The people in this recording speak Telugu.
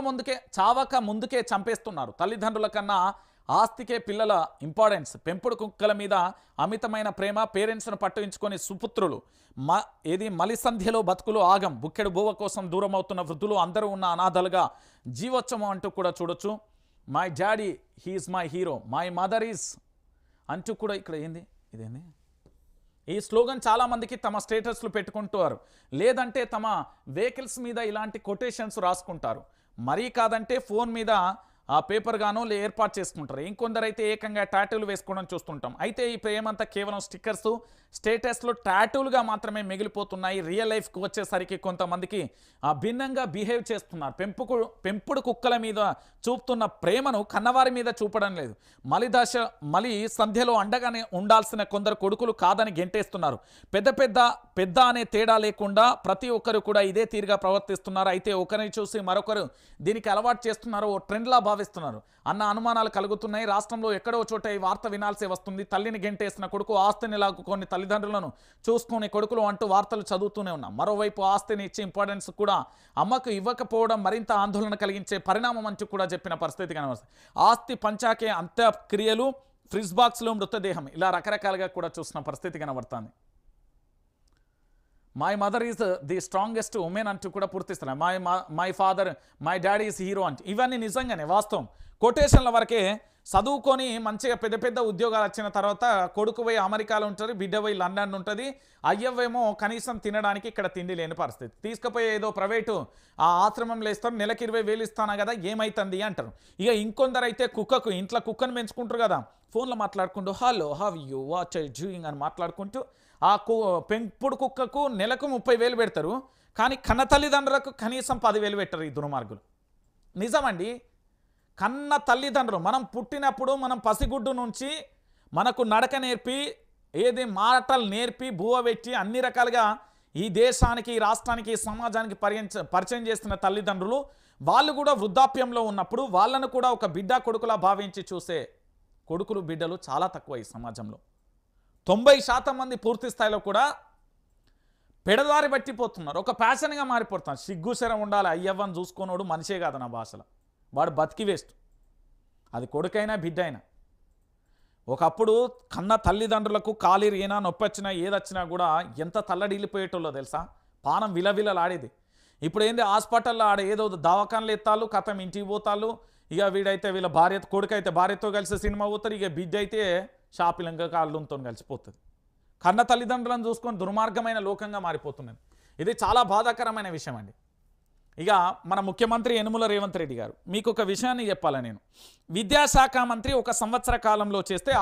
ముందుకే చావక ముందుకే చంపేస్తున్నారు. తల్లిదండ్రుల కన్నా ఆస్తికే పిల్లల ఇంపార్టెన్స్. పెంపుడు కుక్కల మీద అమితమైన ప్రేమ పేరెంట్స్ను పట్టించుకొని సుపుత్రులు. మ ఏది మలిసంధ్యలో బతుకులు ఆగం. బుక్కెడు బువ్వ కోసం దూరం అవుతున్న వృద్ధులు అందరూ ఉన్న అనాథలుగా జీవోత్సవం అంటూ కూడా చూడొచ్చు. My daddy he's my hero my mother is అంటూ కూడా ఇక్కడ ఏంది? ఇదేంది? ఈ స్లోగన్ చాలామందికి తమ స్టేటస్లు పెట్టుకుంటారు. లేదంటే తమ వెహికల్స్ మీద ఇలాంటి కొటేషన్స్ రాసుకుంటారు. మరీ కాదంటే ఫోన్ మీద ఆ పేపర్ గానో లే ఏర్పాటు చేసుకుంటారు. ఇంకొందరైతే ఏకంగా టాటూలు వేసుకోవడం చూస్తుంటాం. అయితే ఈ ప్రేమంతా కేవలం స్టిక్కర్స్ స్టేటస్లో టాటూలుగా మాత్రమే మిగిలిపోతున్నాయి. రియల్ లైఫ్కి వచ్చేసరికి కొంతమందికి భిన్నంగా బిహేవ్ చేస్తున్నారు. పెంపుకు పెంపుడు కుక్కల మీద చూపుతున్న ప్రేమను కన్నవారి మీద చూపడం లేదు. మలిదశ మలి సంధ్యలో అండగానే ఉండాల్సిన కొందరు కొడుకులు కాదని గెంటేస్తున్నారు. పెద్ద పెద్ద పెద్ద అనే తేడా లేకుండా ప్రతి ఒక్కరు కూడా ఇదే తీరుగా ప్రవర్తిస్తున్నారు. అయితే ఒకరిని చూసి మరొకరు దీనికి అలవాటు చేస్తున్నారు ఓ ట్రెండ్లా భావిస్తున్నారు అన్న అనుమానాలు కలుగుతున్నాయి. రాష్ట్రంలో ఎక్కడో చోట ఈ వార్త వినాల్సి వస్తుంది. తల్లిని గెంటేసిన కొడుకు ఆస్తిని లాక్కుని తల్లిదండ్రులను చూసుకునే కొడుకులు అంటూ వార్తలు చదువుతూనే ఉన్నాం. మరోవైపు ఆస్తిని ఇచ్చే ఇంపార్టెన్స్ కూడా అమ్మకు ఇవ్వకపోవడం మరింత ఆందోళన కలిగించే పరిణామం అంటూ కూడా చెప్పిన పరిస్థితి కనబడుతుంది. ఆస్తి పంచాకే అంత్యక్రియలు ఫ్రిజ్ బాక్స్లో మృతదేహం ఇలా రకరకాలుగా కూడా చూసిన పరిస్థితి కనబడుతుంది. My mother is the strongest woman అంటూ కూడా పూర్తిస్తున్నాయి. My my father my daddy is hero అంటే. ఇవన్నీ నిజంగానే వాస్తవం. కొటేషన్ల వరకే చదువుకొని మంచిగా పెద్ద పెద్ద ఉద్యోగాలు వచ్చిన తర్వాత కొడుకు పోయి అమెరికాలో ఉంటుంది బిడ్డ పోయి లండన్ ఉంటుంది. అయ్యవేమో కనీసం తినడానికి ఇక్కడ తిండి లేని పరిస్థితి. తీసుకుపోయి ఏదో ప్రైవేటు ఆ ఆశ్రమంలో ఇస్తారు నెలకి ఇరవై వేలు ఇస్తాను కదా ఏమైతుంది అంటారు. ఇక ఇంకొందరైతే కుక్కకు ఇంట్లో కుక్కను పెంచుకుంటారు కదా ఫోన్లో మాట్లాడుకుంటూ hello how you watch doing అని మాట్లాడుకుంటూ ఆ కు పెంపుడు కుక్కకు నెలకు ముప్పై వేలు పెడతారు. కానీ కన్న తల్లిదండ్రులకు కనీసం పదివేలు పెట్టరు ఈ దుర్మార్గులు. నిజమండి కన్న తల్లిదండ్రులు మనం పుట్టినప్పుడు మనం పసిగుడ్డు నుంచి మనకు నడక నేర్పి ఏది మాటలు నేర్పి బువ పెట్టి అన్ని రకాలుగా ఈ దేశానికి ఈ రాష్ట్రానికి ఈ సమాజానికి పరిచయం పరిచయం చేస్తున్న తల్లిదండ్రులు వాళ్ళు కూడా వృద్ధాప్యంలో ఉన్నప్పుడు వాళ్ళను కూడా ఒక బిడ్డ కొడుకులా భావించి చూసే కొడుకులు బిడ్డలు చాలా తక్కువ ఈ సమాజంలో. తొంభై శాతం మంది పూర్తి స్థాయిలో కూడా పెడదారి పట్టిపోతున్నారు. ఒక ప్యాషన్గా మారిపోతున్నారు. సిగ్గుశరం ఉండాలి అయ్యవ్వని చూసుకోనోడు మనిషే కాదు నా భాషలో. వాడు బతికి వేస్ట్. అది కొడుకైనా బిడ్డ అయినా ఒకప్పుడు కన్న తల్లిదండ్రులకు కాలిరిగినా నొప్పి వచ్చినా ఏదొచ్చినా కూడా ఎంత తల్లడిల్లిపోయేటోళ్ళో తెలుసా? పానం విలవిలలాడేది. ఇప్పుడు ఏంది హాస్పిటల్లో ఆడ ఏదో దవాఖానలు ఎత్తాలు కథం ఇంటికి పోతాలు ఇక వీడైతే వీళ్ళ భార్య కొడుకు అయితే భార్యతో కలిసి సినిమా పోతారు. ఇక బిడ్డ అయితే షాపింగ్ కాళ్ళుతో కలిసిపోతుంది. కన్న తల్లిదండ్రులను చూసుకొని దుర్మార్గమైన లోకంగా మారిపోతున్నది ఇది చాలా బాధాకరమైన విషయం అండి ఇక మన ముఖ్యమంత్రి యనుమల రేవంత్ రెడ్డి గారు మీకు ఒక విషయాన్ని చెప్పాలా నేను? విద్యాశాఖ మంత్రి ఒక సంవత్సర కాలంలో చేస్తే